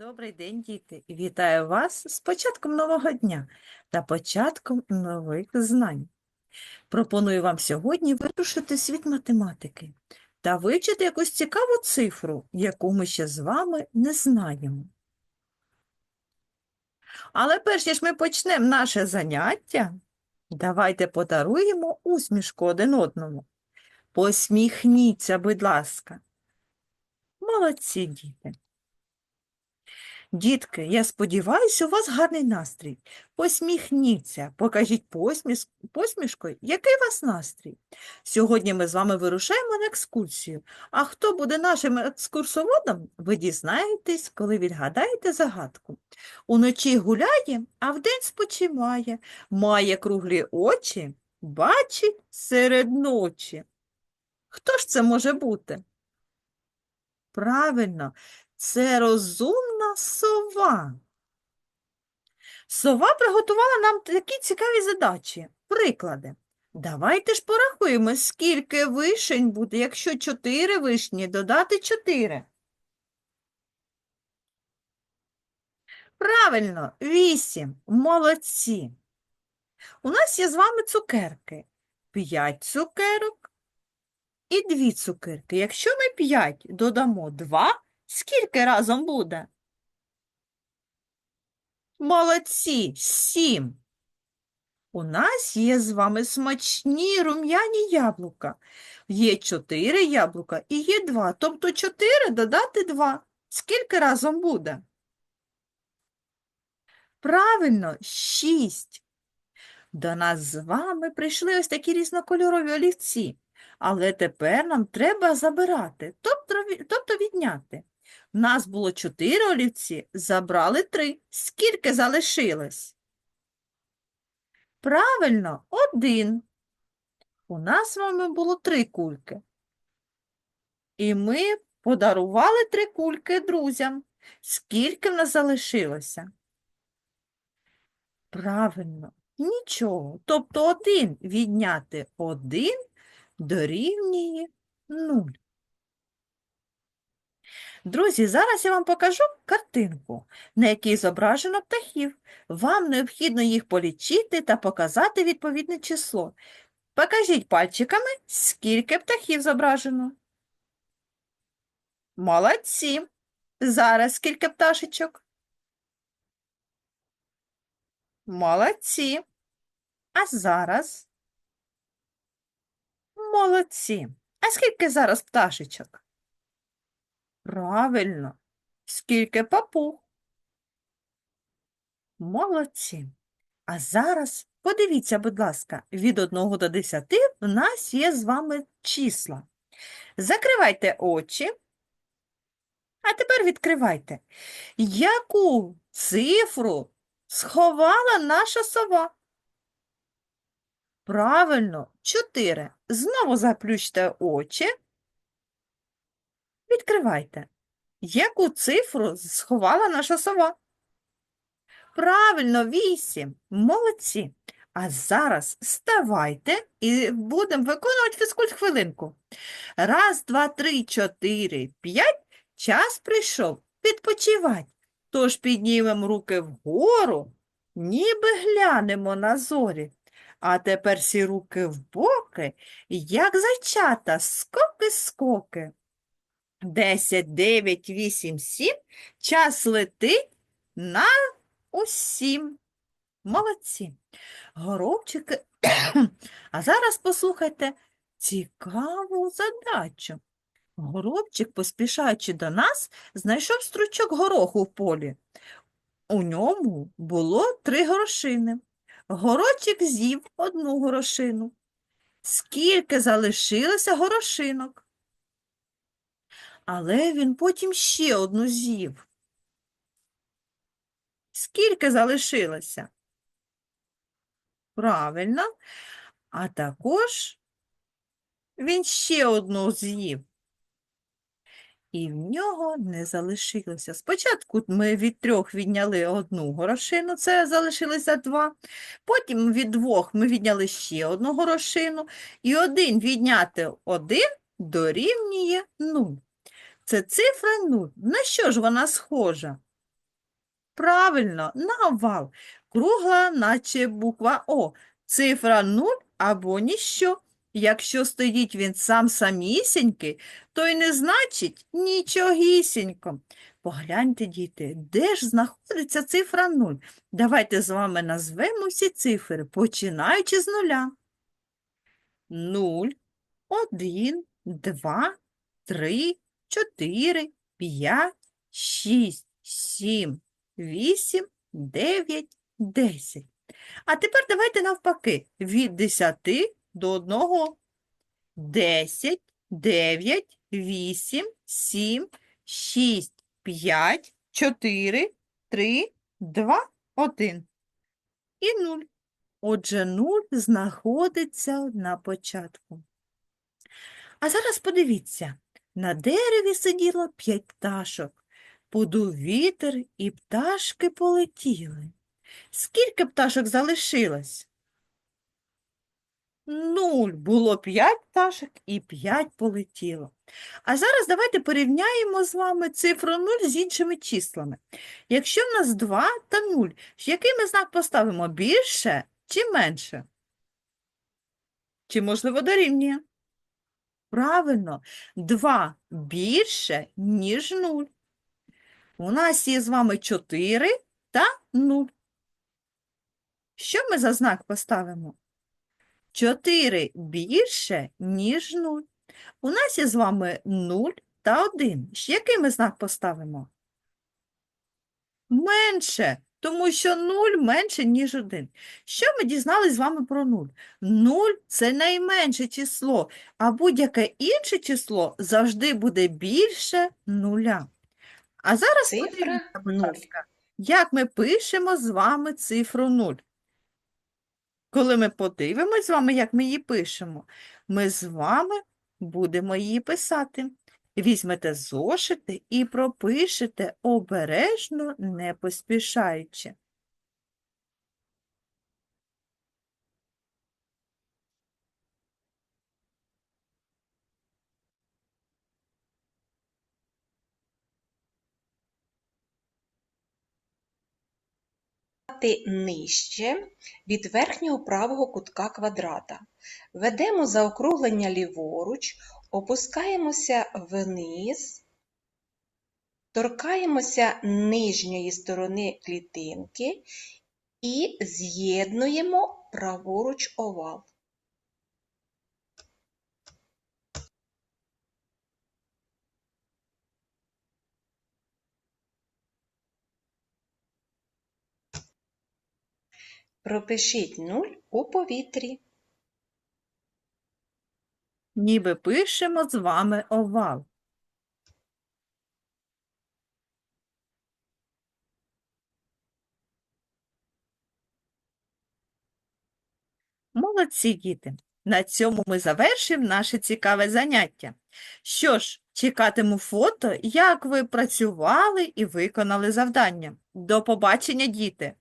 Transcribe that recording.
Добрий день, діти! Вітаю вас з початком нового дня та початком нових знань. Пропоную вам сьогодні вирушити світ математики та вивчити якусь цікаву цифру, яку ми ще з вами не знаємо. Але перш ніж ми почнемо наше заняття, давайте подаруємо усмішку один одному. Посміхніться, будь ласка. Молодці, діти! Дітки, я сподіваюся, у вас гарний настрій. Посміхніться, покажіть посміс... посмішкою, який у вас настрій. Сьогодні ми з вами вирушаємо на екскурсію. А хто буде нашим екскурсоводом, ви дізнаєтесь, коли відгадаєте загадку. Уночі гуляє, а вдень спочиває, має круглі очі, бачить серед ночі. Хто ж це може бути? Правильно, це розумна сова. Сова приготувала нам такі цікаві задачі. Приклади. Давайте ж порахуємо, скільки вишень буде, якщо 4 вишні додати 4. Правильно, 8. Молодці. У нас є з вами цукерки. 5 цукерок і 2 цукерки. Якщо ми 5 додамо 2, Скільки разом буде? Молодці, сім. У нас є з вами смачні рум'яні яблука. Є чотири яблука і є два. Тобто чотири додати два. Скільки разом буде? Правильно, шість. До нас з вами прийшли ось такі різнокольорові олівці. Але тепер нам треба забирати, тобто, тобто відняти. У нас було чотири олівці, забрали три. Скільки залишилось? Правильно, один. У нас з вами було три кульки. І ми подарували три кульки друзям. Скільки в нас залишилося? Правильно, нічого. Тобто один відняти один дорівнює нуль. Друзі, зараз я вам покажу картинку, на якій зображено птахів. Вам необхідно їх полічити та показати відповідне число. Покажіть пальчиками, скільки птахів зображено. Молодці. Зараз скільки пташечок? Молодці. А зараз? Молодці. А скільки зараз пташечок? Правильно. Скільки папуг? Молодці. А зараз подивіться, будь ласка, від 1 до 10 в нас є з вами числа. Закривайте очі. А тепер відкривайте. Яку цифру сховала наша сова? Правильно, 4. Знову заплющте очі. Відкривайте. Яку цифру сховала наша сова? Правильно, вісім. Молодці. А зараз ставайте і будемо виконувати фізкульт хвилинку. Раз, два, три, чотири, п'ять. Час прийшов відпочивати. Тож піднімемо руки вгору, ніби глянемо на зорі. А тепер всі руки в боки, як зайчата, скоки-скоки. Десять, дев'ять, вісім, сім. Час летить на усім. Молодці. Горобчики. А зараз послухайте цікаву задачу. Горобчик, поспішаючи до нас, знайшов стручок гороху в полі. У ньому було три горошини. Горочик з'їв одну горошину. Скільки залишилося горошинок? Але він потім ще одну з'їв. Скільки залишилося? Правильно. А також він ще одну з'їв. І в нього не залишилося. Спочатку ми від трьох відняли одну горошину, це залишилося два. Потім від двох ми відняли ще одну горошину. І один відняти один дорівнює нуль. Це цифра 0. На що ж вона схожа? Правильно, на овал. Кругла, наче буква О. Цифра 0 або ніщо. Якщо стоїть він сам самісінький, то й не значить нічогісінько. Погляньте, діти, де ж знаходиться цифра 0? Давайте з вами назвемо всі цифри, починаючи з нуля. 0, 1, 2, 3, 4, 5, 6, 7, 8, 9, 10. А тепер давайте навпаки, від 10 до 1. 10, 9, 8, 7, 6, 5, 4, 3, 2, 1. І 0. Отже, 0 знаходиться на початку. А зараз подивіться, на дереві сиділо 5 пташок. Подув вітер, і пташки полетіли. Скільки пташок залишилось? Нуль. Було 5 пташок і 5 полетіло. А зараз давайте порівняємо з вами цифру 0 з іншими числами. Якщо в нас 2 та 0, який ми знак поставимо? Більше чи менше? Чи, можливо, дорівнює? Правильно, 2 більше, ніж 0. У нас є з вами 4 та 0. Що ми за знак поставимо? 4 більше, ніж 0. У нас є з вами 0 та 1. Який ми знак поставимо? Менше, тому що 0 менше, ніж 1. Що ми дізнались з вами про 0? 0 – це найменше число, а будь-яке інше число завжди буде більше нуля. А зараз подивіться, як ми пишемо з вами цифру 0. Коли ми подивимось з вами, як ми її пишемо, ми з вами будемо її писати. Візьмете зошити і пропишете обережно, не поспішаючи. Нижче від верхнього правого кутка квадрата. Ведемо заокруглення ліворуч, опускаємося вниз, торкаємося нижньої сторони клітинки і з'єднуємо праворуч овал. Пропишіть нуль у повітрі. Ніби пишемо з вами овал. Молодці, діти! На цьому ми завершимо наше цікаве заняття. Що ж, чекатиму фото, як ви працювали і виконали завдання. До побачення, діти!